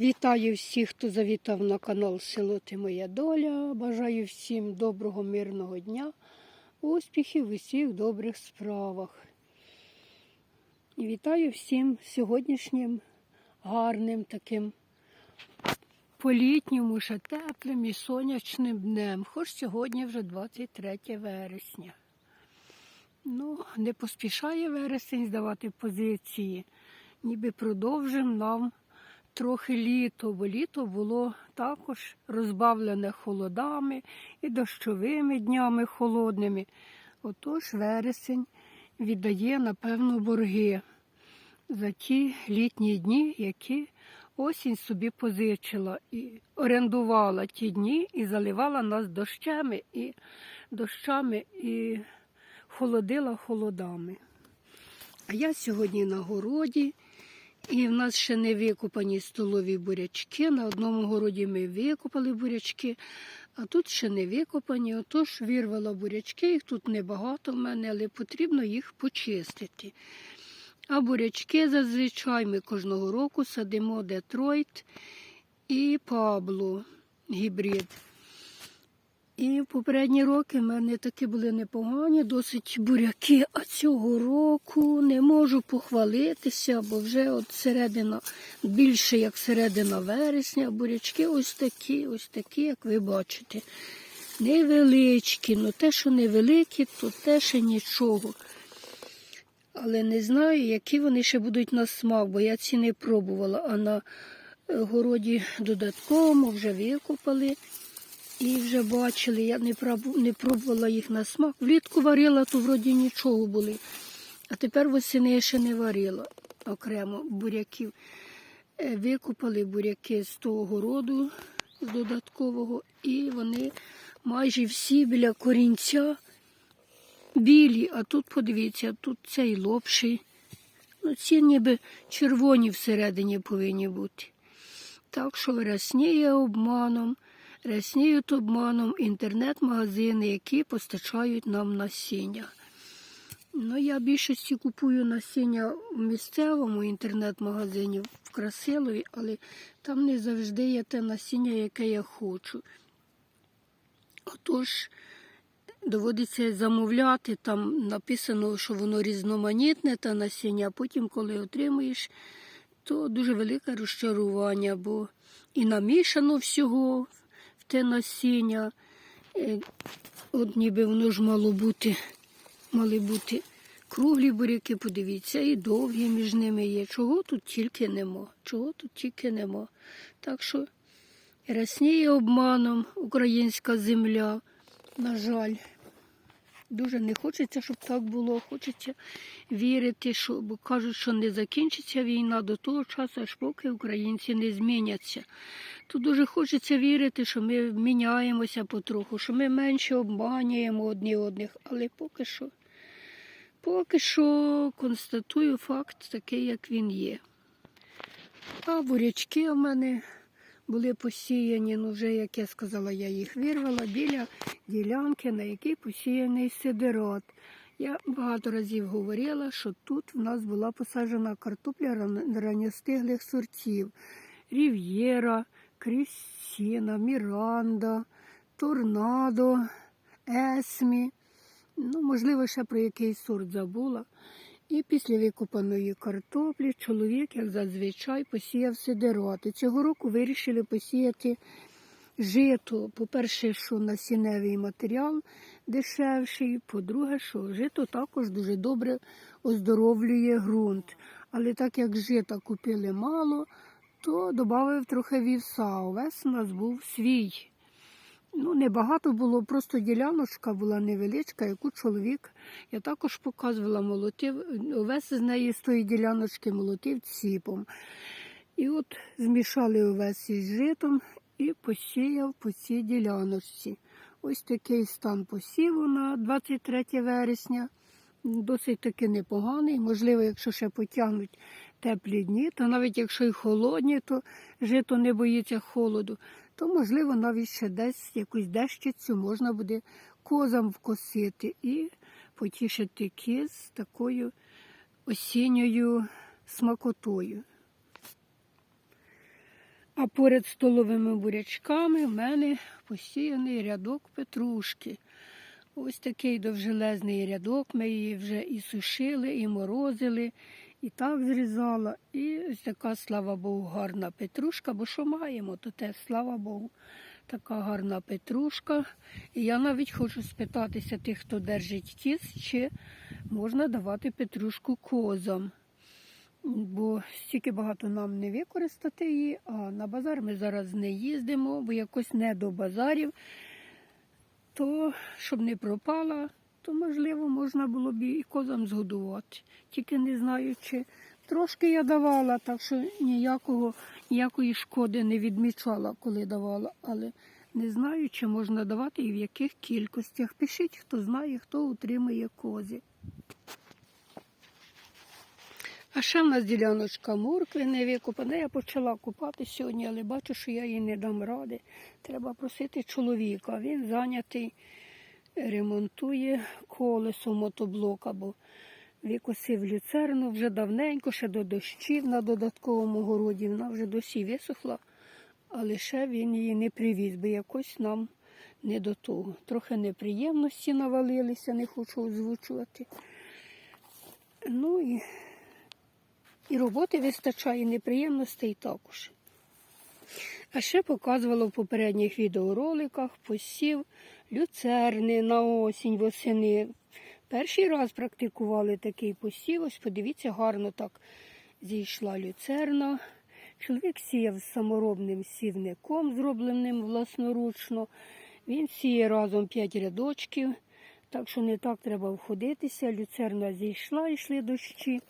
Вітаю всіх, хто завітав на канал Село Ти Моя Доля. Бажаю всім доброго, мирного дня, успіхів у всіх добрих справах. І вітаю всім сьогоднішнім гарним таким політнім, ще теплим і сонячним днем. Хоч сьогодні вже 23 вересня. Ну, не поспішає вересень здавати позиції, ніби продовжимо нам трохи літо, бо літо було також розбавлене холодами і дощовими днями холодними. Отож вересень віддає, напевно, борги за ті літні дні, які осінь собі позичила і орендувала ті дні і заливала нас дощами і дощами і холодила холодами. А я сьогодні на городі. І в нас ще не викопані столові бурячки. На одному городі ми викопали бурячки, а тут ще не викопані. Отож вирвала бурячки, їх тут небагато в мене, але потрібно їх почистити. А бурячки зазвичай ми кожного року садимо Детройт і Пабло гібрид. І в попередні роки в мене такі були непогані, досить буряки. А цього року не можу похвалитися, бо вже от середина, більше як середина вересня, бурячки ось такі, ось такі, як ви бачите. Невеличкі, ну те, що невеликі, то те ще нічого. Але не знаю, які вони ще будуть на смак, бо я ці не пробувала, а на е, городі додатково вже викопали. І вже бачили, я не не пробувала їх на смак. Влітку варила, то вроді нічого були. А тепер восени ще не варила окремо буряків. Е, Викупали буряки з того городу, додаткового, і вони майже всі біля корінця білі, а тут подивіться, тут цей лопший. Ну, ці ніби червоні всередині повинні бути. Так що рясніє обманом, рясніють обманом інтернет-магазини, які постачають нам насіння. Ну, я більшості купую насіння в місцевому інтернет-магазині в Красилові, але там не завжди є те насіння, яке я хочу. Отож, доводиться замовляти, там написано, що воно різноманітне та насіння, а потім, коли отримуєш, то дуже велике розчарування, бо і намішано всього те насіння. Е, От ніби воно ж мало бути, мали бути круглі буряки, подивіться, і довгі між ними є. Чого тут тільки нема, чого тут тільки нема. Так що рясніє обманом українська земля, на жаль. Дуже не хочеться, щоб так було. Хочеться вірити, що бо кажуть, що не закінчиться війна до того часу, аж поки українці не зміняться. То дуже хочеться вірити, що ми міняємося потроху, що ми менше обманюємо одні одних, але поки що, поки що констатую факт такий, як він є. А бурячки у мене були посіяні, ну вже, як я сказала, я їх вирвала біля ділянки, на якій посіяний сидерат. Я багато разів говорила, що тут в нас була посаджена картопля ранньостиглих сортів. Рів'єра, Крістіна, Міранда, Торнадо, Есмі. Ну, можливо, ще про якийсь сорт забула. І після викопаної картоплі чоловік, як зазвичай, посіяв сидероти. Цього року вирішили посіяти жито. По-перше, що насінневий матеріал дешевший, по-друге, що жито також дуже добре оздоровлює ґрунт. Але так як жита купили мало, то додав трохи вівса. Увесь у нас був свій. Ну, небагато було, просто діляночка була невеличка, яку чоловік, я також показувала, молотив, овес з неї з тої діляночки молотив ціпом. І от змішали овес із житом і посіяв по цій діляночці. Ось такий стан посіву на 23 вересня. Досить таки непоганий. Можливо, якщо ще потягнуть теплі дні, то навіть якщо й холодні, то жито не боїться холоду, то можливо навіть ще десь якусь дещицю можна буде козам вкосити і потішити кіз такою осінньою смакотою. А поряд столовими бурячками в мене посіяний рядок петрушки. Ось такий довжелезний рядок. Ми її вже і сушили, і морозили, і так зрізала. І ось така, слава Богу, гарна петрушка. Бо що маємо, то те, слава Богу, така гарна петрушка. І я навіть хочу спитатися тих, хто держить кіз, чи можна давати петрушку козам. Бо стільки багато нам не використати її, а на базар ми зараз не їздимо, бо якось не до базарів то щоб не пропала, то можливо можна було б і козам згодувати. Тільки не знаю, чи трошки я давала, так що ніякого, ніякої шкоди не відмічала, коли давала. Але не знаю, чи можна давати і в яких кількостях. Пишіть, хто знає, хто утримує кози. А ще в нас діляночка моркви не викопана. Я почала купати сьогодні, але бачу, що я їй не дам ради. Треба просити чоловіка. Він зайнятий, ремонтує колесо мотоблока, бо викосив люцерну вже давненько, ще до дощів на додатковому городі. Вона вже досі висохла, але ще він її не привіз, бо якось нам не до того. Трохи неприємності навалилися, не хочу озвучувати. Ну і і роботи вистачає, і неприємностей також. А ще показувала в попередніх відеороликах посів люцерни на осінь восени. Перший раз практикували такий посів. Ось подивіться, гарно так зійшла люцерна. Чоловік сіяв з саморобним сівником, зробленим власноручно. Він сіє разом 5 рядочків, так що не так треба входитися. Люцерна зійшла, йшли дощі.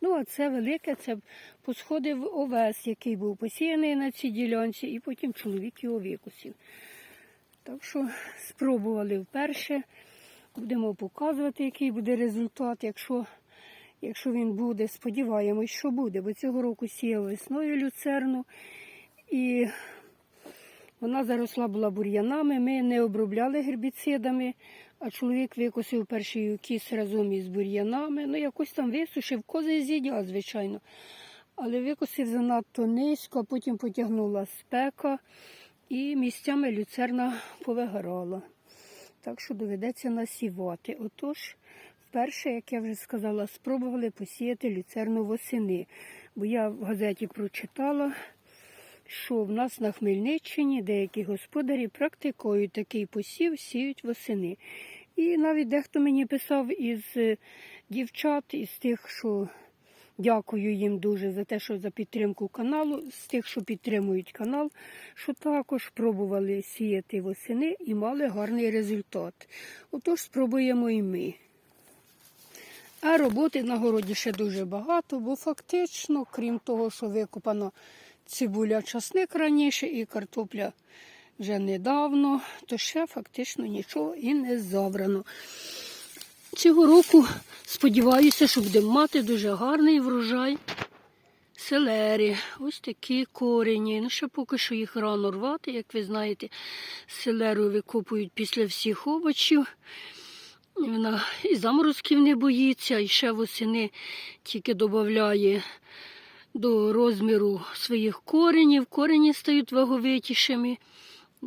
Ну, а це велике, це посходив овес, який був посіяний на цій ділянці, і потім чоловік його викосив. Так що спробували вперше. Будемо показувати, який буде результат, якщо якщо він буде. Сподіваємось, що буде. Бо цього року сіяв весною люцерну. І вона заросла була бур'янами. Ми не обробляли гербіцидами. А чоловік викосив перший укіс разом із бур'янами. Ну, якось там висушив, кози з'їдять, звичайно. Але викосив занадто низько, потім потягнула спека і місцями люцерна повигорала. Так що доведеться насівати. Отож, вперше, як я вже сказала, спробували посіяти люцерну восени. Бо я в газеті прочитала, що в нас на Хмельниччині деякі господарі практикують такий посів, сіють восени. І навіть дехто мені писав із е, дівчат, із тих, що дякую їм дуже за те, що за підтримку каналу, з тих, що підтримують канал, що також пробували сіяти восени і мали гарний результат. Отож, спробуємо і ми. А роботи на городі ще дуже багато, бо фактично, крім того, що викопано цибуля часник раніше і картопля вже недавно, то ще фактично нічого і не забрано. Цього року сподіваюся, що будемо мати дуже гарний врожай селери. Ось такі корені. Ну, ще поки що їх рано рвати, як ви знаєте, селеру викопують після всіх овочів. Вона і заморозків не боїться, і ще восени тільки додає до розміру своїх коренів. Корені стають ваговитішими.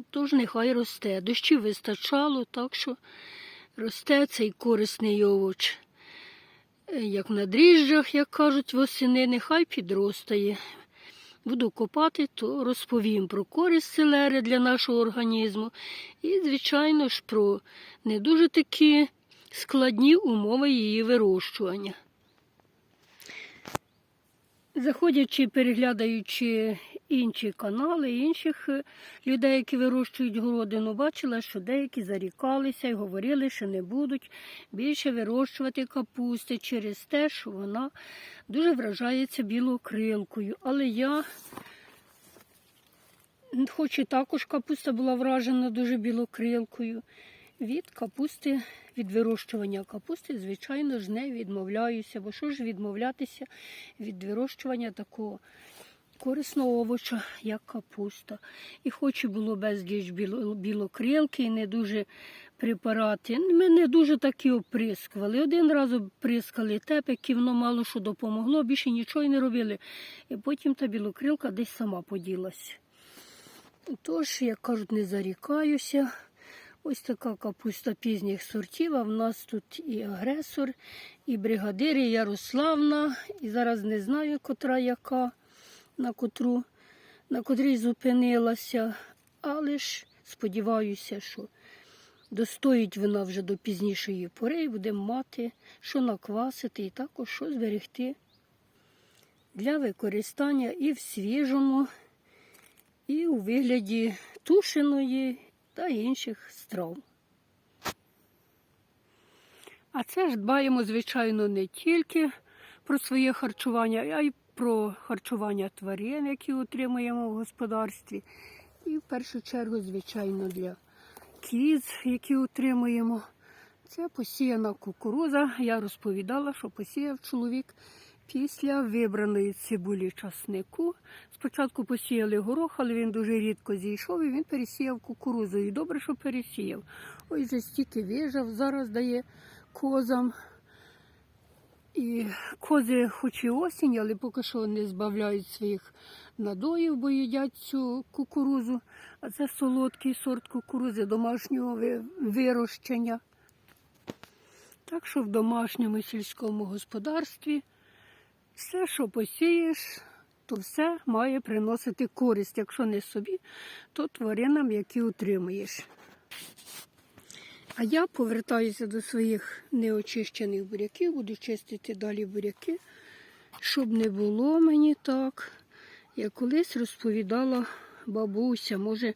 Тож нехай росте. Дощів вистачало, так що росте цей корисний овоч. Е, Як на дріжджах, як кажуть, восени, нехай підростає. Буду копати, то розповім про користь селери для нашого організму. І, звичайно ж, про не дуже такі складні умови її вирощування. Заходячи, переглядаючи інші канали, інших е, людей, які вирощують городину, бачила, що деякі зарікалися і говорили, що не будуть більше вирощувати капусти через те, що вона дуже вражається білокрилкою. Але я, хоч і також капуста була вражена дуже білокрилкою, від капусти, від вирощування капусти, звичайно ж, не відмовляюся. Бо що ж відмовлятися від вирощування такого корисного овоча, як капуста. І хоч і було безліч білокрилки, і не дуже препарати. Ми не дуже такі оприскували. Один раз оприскали тепики, воно мало що допомогло, більше нічого й не робили. І потім та білокрилка десь сама поділася. Тож, як кажуть, не зарікаюся. Ось така капуста пізніх сортів. А в нас тут і агресор, і бригадир, і Ярославна. І зараз не знаю, котра яка, на котру, на котрій зупинилася. Але ж сподіваюся, що достоїть вона вже до пізнішої пори і будемо мати, що наквасити, і також що зберегти для використання і в свіжому, і у вигляді тушеної та інших страв. А це ж дбаємо, звичайно, не тільки про своє харчування, а й про харчування тварин, які отримуємо в господарстві. І в першу чергу, звичайно, для кіз, які отримуємо. Це посіяна кукуруза. Я розповідала, що посіяв чоловік після вибраної цибулі часнику. Спочатку посіяли горох, але він дуже рідко зійшов і він пересіяв кукурузу. І добре, що пересіяв. Ось вже стільки вижав, зараз дає козам. І кози хоч і осінь, але поки що не збавляють своїх надоїв, бо їдять цю кукурузу. А це солодкий сорт кукурузи домашнього вирощення. Так що в домашньому сільському господарстві все, що посієш, то все має приносити користь. Якщо не собі, то тваринам, які утримуєш. А я повертаюся до своїх неочищених буряків, буду чистити далі буряки, щоб не було мені так. Я колись розповідала бабуся, може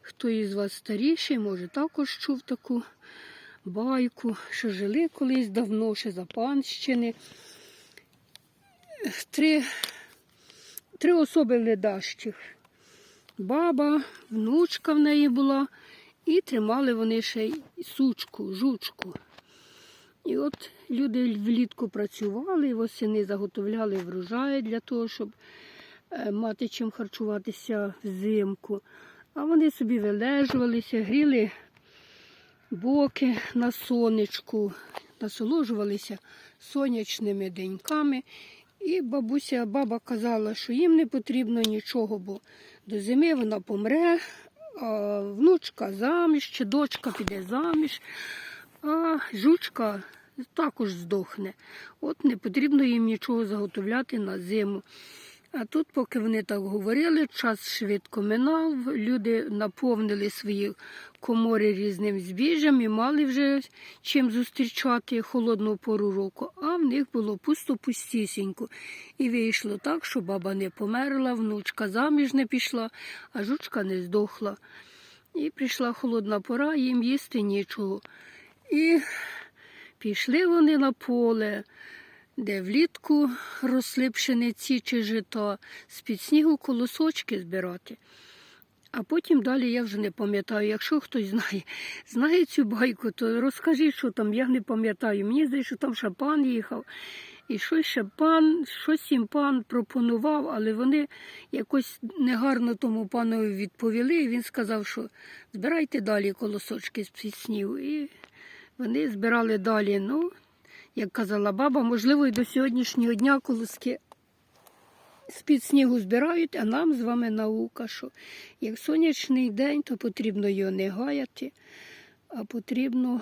хто із вас старіший, може також чув таку байку, що жили колись давно, ще за панщини. Три, три особи ледащих. Баба, внучка в неї була, і тримали вони ще й сучку, жучку. І от люди влітку працювали, восени заготовляли врожаї для того, щоб е, мати чим харчуватися взимку. А вони собі вилежувалися, гріли боки на сонечку, насолоджувалися сонячними деньками. І бабуся, баба казала, що їм не потрібно нічого, бо до зими вона помре, а внучка заміж, чи дочка піде заміж, а жучка також здохне. От не потрібно їм нічого заготовляти на зиму. А тут, поки вони так говорили, час швидко минав, люди наповнили свої комори різним збіжжям і мали вже чим зустрічати холодну пору року, а в них було пусто-пустісінько. І вийшло так, що баба не померла, внучка заміж не пішла, а жучка не здохла. І прийшла холодна пора, їм їсти нічого. І пішли вони на поле де влітку росли пшениці чи жито, з-під снігу колосочки збирати. А потім далі я вже не пам'ятаю. Якщо хтось знає, знає цю байку, то розкажіть, що там, я не пам'ятаю. Мені здається, що там ще пан їхав. І щось ще пан, щось їм пан пропонував, але вони якось негарно тому панові відповіли. І він сказав, що збирайте далі колосочки з-під снігу. І вони збирали далі. Ну, як казала баба, можливо, і до сьогоднішнього дня колоски з-під снігу збирають, а нам з вами наука, що як сонячний день, то потрібно його не гаяти, а потрібно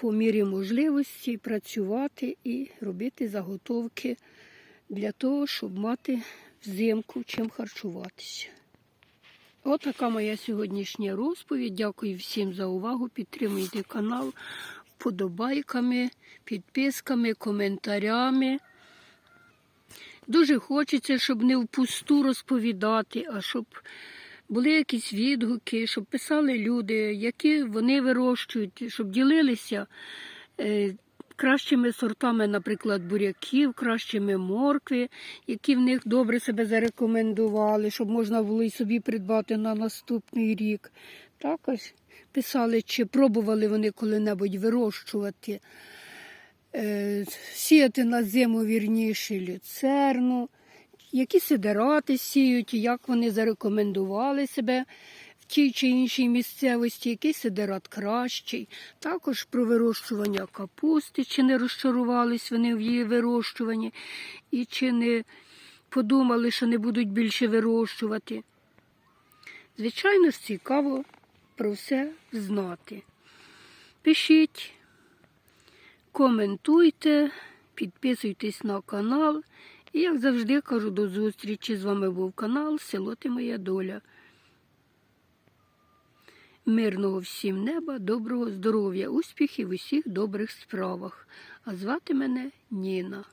по мірі можливості працювати і робити заготовки для того, щоб мати взимку чим харчуватися. Отака моя сьогоднішня розповідь. Дякую всім за увагу. Підтримуйте канал вподобайками, підписками, коментарями. Дуже хочеться, щоб не впусту розповідати, а щоб були якісь відгуки, щоб писали люди, які вони вирощують, щоб ділилися е, кращими сортами, наприклад, буряків, кращими моркви, які в них добре себе зарекомендували, щоб можна було і собі придбати на наступний рік. Також писали, чи пробували вони коли-небудь вирощувати, е, сіяти на зиму вірніше люцерну, які сидерати сіють, як вони зарекомендували себе в тій чи іншій місцевості, який сидерат кращий. Також про вирощування капусти, чи не розчарувались вони в її вирощуванні, і чи не подумали, що не будуть більше вирощувати. Звичайно цікаво про все знати. Пишіть, коментуйте, підписуйтесь на канал. І, як завжди, кажу до зустрічі. З вами був канал Село Ти Моя Доля. Мирного всім неба, доброго здоров'я, успіхів у всіх добрих справах. А звати мене Ніна.